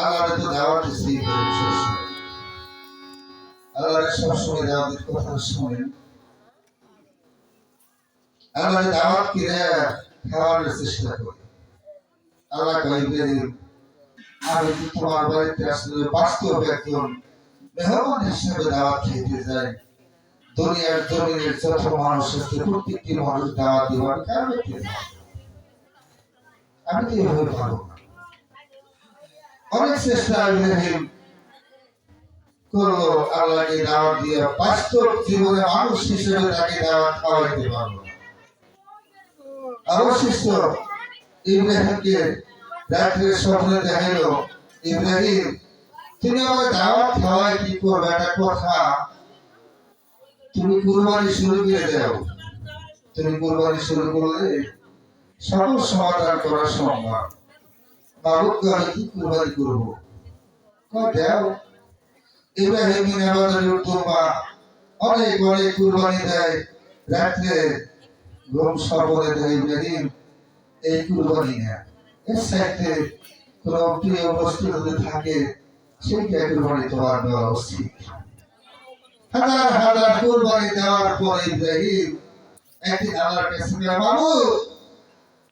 আল্লাহর তো দাওয়াত দিছি আল্লাহর সবসময় দাওয়াতের কথা শুনেন। আল্লাহর দাওয়াত কিনে খাওয়ানোর চেষ্টা করি। আল্লাহ কইবে আমি কি তোমার বাড়িতে আসলে বাস্তব একজন মেহমান হিসেবে দাওয়াত খেতে যাই দুনিয়ার জমিনের যত মানুষ আছে প্রত্যেকটি মানুষ দাওয়াত দিবার কারণে আমি তো এভাবে না। অনেক চেষ্টা ইব্রাহিম করল আল্লাহকে দাওয়াত দিয়ে বাস্তব জীবনে মানুষ হিসেবে তাকে দাওয়াত পারল অবশিষ্ট ইব্রাহিমকে রাত্রে স্বপ্নে দেখাইল, ইব্রাহিম, তুমি আমার দাওয়াত খাওয়াই কি করবে? একটা কথা, তুমি কুরবানি শুরু করে দাও। তুমি কুরবানি শুরু করলে সকল সমাধান করা সম্ভব। আমি কি থাকে সেইটা কুরবানি তোমার দেওয়া হাজার হাজার দেওয়ার পর ইব্রাহিম একদিন আল্লাহর কাছে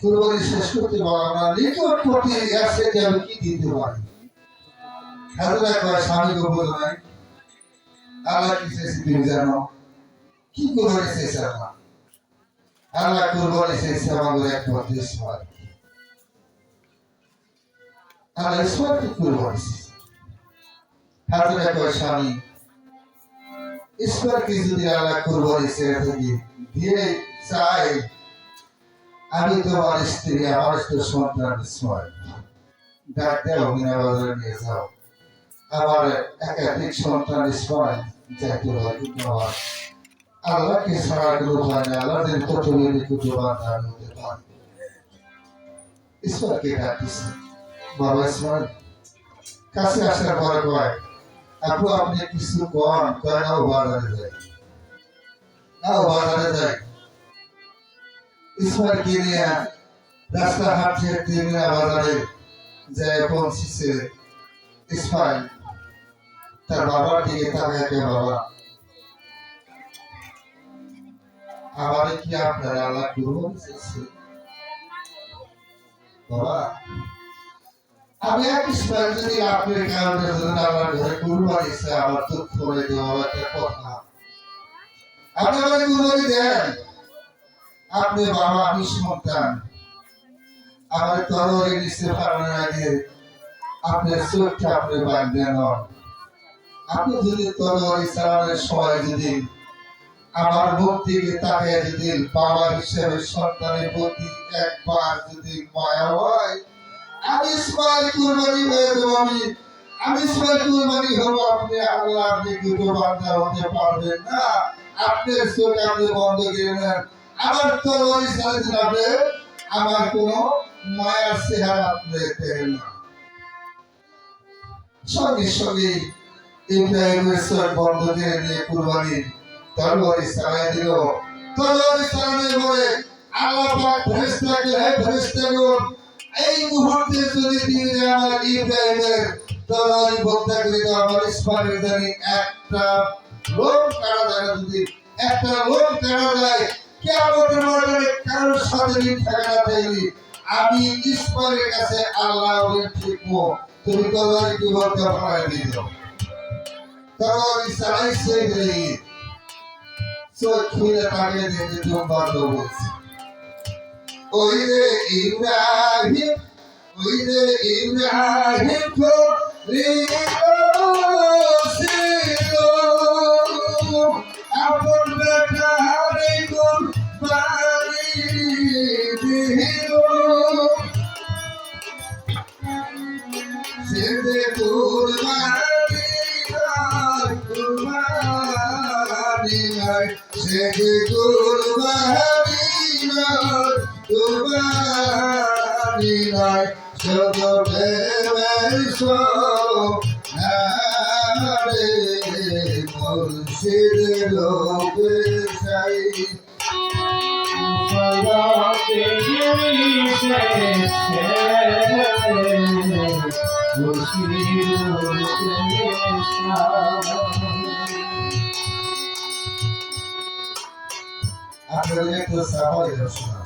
কুরবানি শেষ করতে পারলাম না। নিকট প্রতি এর সাথে আমি কি দিতে পারি। হাজরা কয় স্বামী গোবর নাই। আল্লাহ কি চেয়েছে তুমি জানো? কি কুরবানি চেয়েছে আল্লাহ? আল্লাহ কুরবানি চেয়েছে আমাদের একমাত্র ঈশ্বর আল্লাহ ঈশ্বরকে কুরবানি হাজরা কয় স্বামী। ঈশ্বরকে যদি আল্লাহ কুরবানি ছেড়ে দিয়ে চাই আমি তোমার স্ত্রী, আমার তো সন্তান বাজারে নিয়ে যাও। আমার একাধিক সন্তান ঈশ্বর যাইতে হয় আল্লাহকে ছাড়া না হতে পারি। ঈশ্বরকে বাবা ঈশ্বর কাছে আসার পরে কয়, আপু, আপনি কিছু কন, কয়, নাও বাজারে যাই। নাও বাজারে যাই। ঈশ্বরকে নিয়ে রাস্তা হাঁটতে হাঁটতে মিনা বাজারে যায় পৌঁছেছে ইসমাইল তার বাবার দিকে তাকায় বাবা আমার কি আপনার আল্লাহ করব বাবা, আমি এক ইসমাইল যদি আপনার কারণে যদি আমার ঘরে কুরবানি আমার দুঃখ করে দেওয়া একটা কথা। আপনি আমাকে কুরবানি দেন। আপনি বাবা সন্তান আমার তরবারি নিচে ফালানোর আগে আপনার চোখটা আপনি বাদ দেন আপনি যদি তরবারি চালানোর সময় যদি আমার মুখ দিকে তাকিয়ে যদি বাবা হিসেবে সন্তানের প্রতি একবার যদি মায়া হয়, আমি ইসমাইল কুরবানি হয়ে দেবো আমি। আমি ইসমাইল কুরবানি হব, আপনি আল্লাহ আপনি দুটো বান্দা হতে পারবেন না। আপনার চোখ আপনি বন্ধ করে নেন। আমার আপনি আমার কোনো মায়ার চেহারা দেখেন না। সঙ্গে সঙ্গে ইব্রাহিমের বন্ধ করে দিল। আল্লাহ পাক ফেরেশতাকে হে ফেরেশতাগণ, এই মুহূর্তে যদি আমার ইব্রাহিমের করে আমার জানি একটা লোক যায় যদি, একটা লোক কাটা যায় কেমন মর্যাদা কারোর সাথে মিল থাকে চাইলি আমি ইসমাইলের কাছে আল্লাহ ঠিক তুমি তরবারি কি বলতে ফালাই দিয়ে দাও তরবারি চালাইছে চোখ খুলে তাকিয়ে দেখে জুম্বার দৌড়েছে ওই রে ইব্রাহিম, ওই রে ইব্রাহিম তো মুর্শিদ লোকে চাই আপনাদের সাফাই শোনা